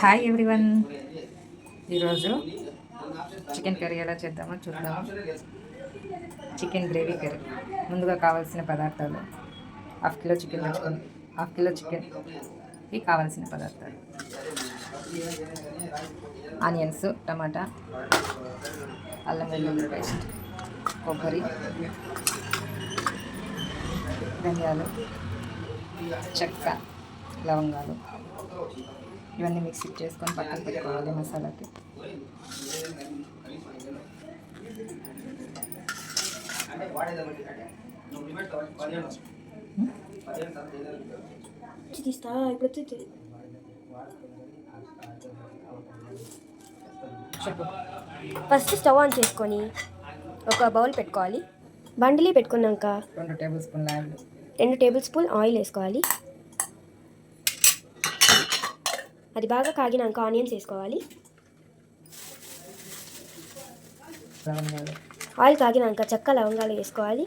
Hi everyone ఈరోజు chicken curry ఎలా చేద్దామో చూద్దాము? Chicken gravy curry. ముందుగా కావాల్సిన పదార్థాలు హాఫ్ కిలో చికెన్ తెచ్చుకొని హాఫ్ కిలో చికెన్కి కావాల్సిన పదార్థాలు. ఆనియన్స్ టమాటా అల్లం వెల్లుల్లి పేస్ట్ కొబ్బరి ధనియాలు చెక్క లవంగాలు. ఇవన్నీ మిక్సీ చేసుకొని పక్కన పెట్టుకోవాలి మసాలాకి. తీస్తా ఇప్పుడు వచ్చి చెప్పు. ఫస్ట్ స్టవ్ ఆన్ చేసుకొని ఒక బౌల్ పెట్టుకోవాలి. బండిలి పెట్టుకున్నాక రెండు టేబుల్ స్పూన్ రెండు టేబుల్ స్పూన్ ఆయిల్ వేసుకోవాలి. అది బాగా కాగినాక ఆనియన్స్ వేసుకోవాలి. ఆయిల్ కాగినాక చెక్క లవంగాలు వేసుకోవాలి.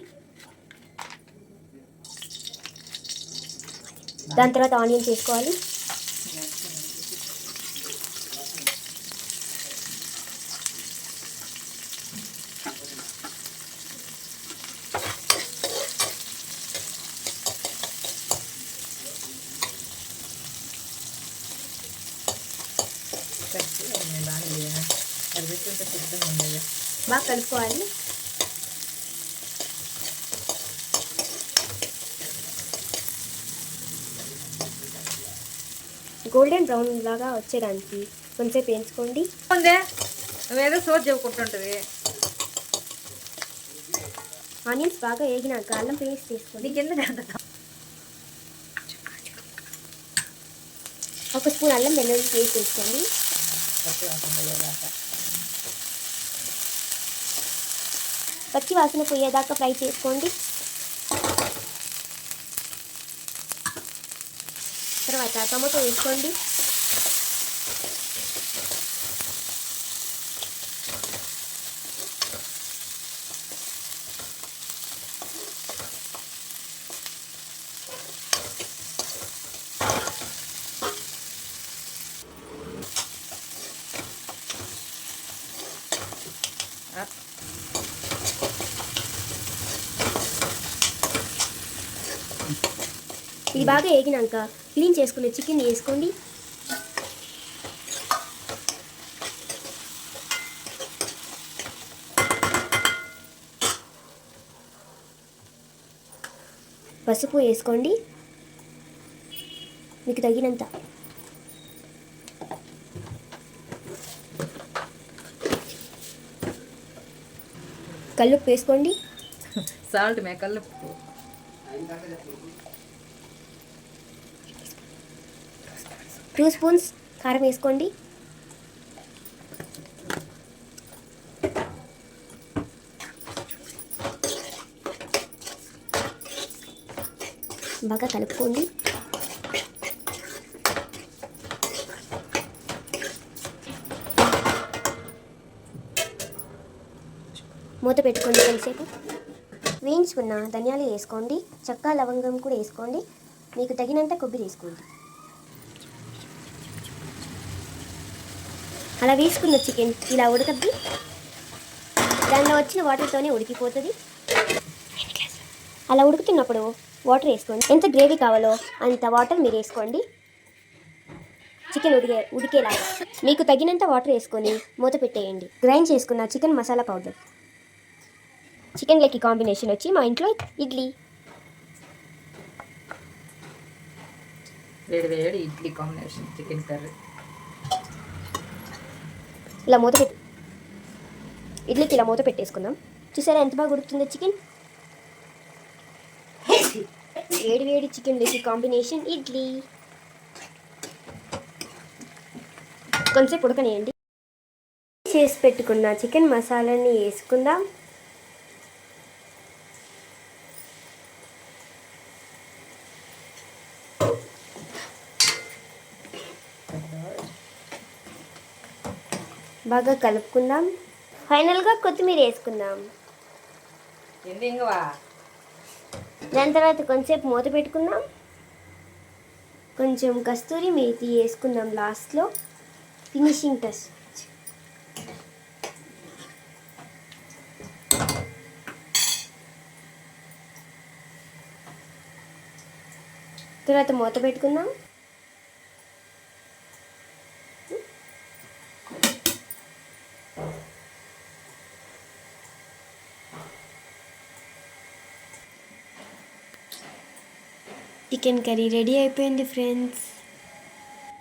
దాని తర్వాత ఆనియన్స్ వేసుకోవాలి. బాగా సిద్ధంగా ఉండేది బాగా కలుపుకోవాలి. గోల్డెన్ బ్రౌన్ లాగా వచ్చేదానికి కొంచెం వేయించుకోండి. ఉందే నువ్వేదో సోర్ చెప్పుకుంటుంటుంది. ఆనియన్స్ బాగా వేగినాక అల్లం పేస్ట్ తీసుకోండి నీకు ఎందుకు అంత ఒక స్పూన్ అల్లం వెల్లుల్లి పేస్ట్ వేసుకోండి. పచ్చి వాసన పోయేదాకా. పచ్చి వాసన పోయేదాకా ఫ్రై చేసుకోండి. తర్వాత టమాటో వేసుకోండి. Up. ఇది బాగా వేగినాక క్లీన్ చేసుకున్న చికెన్ వేసుకోండి పసుపు వేసుకోండి మీకు తగినంత కల్లుప్పు వేసుకోండి. సాల్ట్ మేకల్ టూ స్పూన్స్ కారం వేసుకోండి. బాగా కలుపుకోండి. మూత పెట్టుకోండి కొంతసేపు. వేయించుకున్న ధనియాలు వేసుకోండి. చెక్క లవంగం కూడా వేసుకోండి. మీకు తగినంత కొబ్బరి వేసుకోండి. అలా వేసుకున్న చికెన్ ఇలా ఉడకద్ది. దానిలో వచ్చిన వాటర్తోనే ఉడికిపోతుంది. అలా ఉడుకుతున్నప్పుడు వాటర్ వేసుకోండి. ఎంత గ్రేవీ కావాలో అంత వాటర్ మీరు వేసుకోండి. చికెన్ ఉడికే ఉడికేలాగా. మీకు తగినంత వాటర్ వేసుకొని మూత పెట్టేయండి. గ్రైండ్ చేసుకున్న చికెన్ మసాలా పౌడర్ చికెన్ లెక్కి కాంబినేషన్ వచ్చి మా ఇంట్లో ఇడ్లీ. వేడి వేడి ఇడ్లీ కాంబినేషన్ చికెన్ కర్రీ ఇలా మూత పెట్టి ఇడ్లీకి ఇలా మూత పెట్టేసుకుందాం. చూసారా ఎంత బాగా ఉడుకుతుందో చికెన్? వేడి వేడి చికెన్ లేకి కాంబినేషన్ ఇడ్లీ. కొంచెంసేపు ఉడకనియండి. చేసి పెట్టుకున్న చికెన్ మసాలాని వేసుకుందాం. బాగా కలుపుకుందాం. ఫైనల్గా కొత్తిమీర వేసుకుందాం. దాని తర్వాత కొంచెంసేపు మూత పెట్టుకుందాం. కొంచెం కస్తూరి మేతి వేసుకుందాం లాస్ట్లో. ఫినిషింగ్ టచ్ తర్వాత మూత పెట్టుకుందాం. చికెన్ కర్రీ రెడీ అయిపోయింది ఫ్రెండ్స్.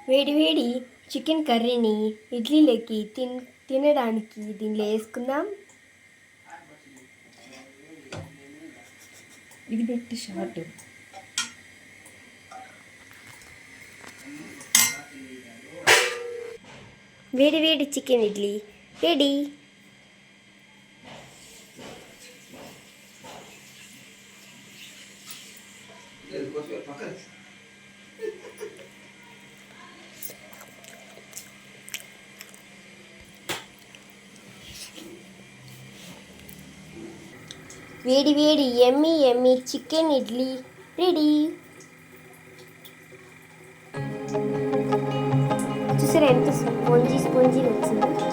వేడి వేడి చికెన్ కర్రీని ఇడ్లీలోకి తిన్ తినడానికి దీనిలో వేసుకుందాం. ఇది పెట్టి షార్ట్. వేడి వేడి చికెన్ ఇడ్లీ రెడీ. వేడి వేడి ఎమ్మి ఎమ్మి చికెన్ ఇడ్లీ రెడీ. చూసారా ఎంత స్పంజీ స్పంజీ వచ్చింది?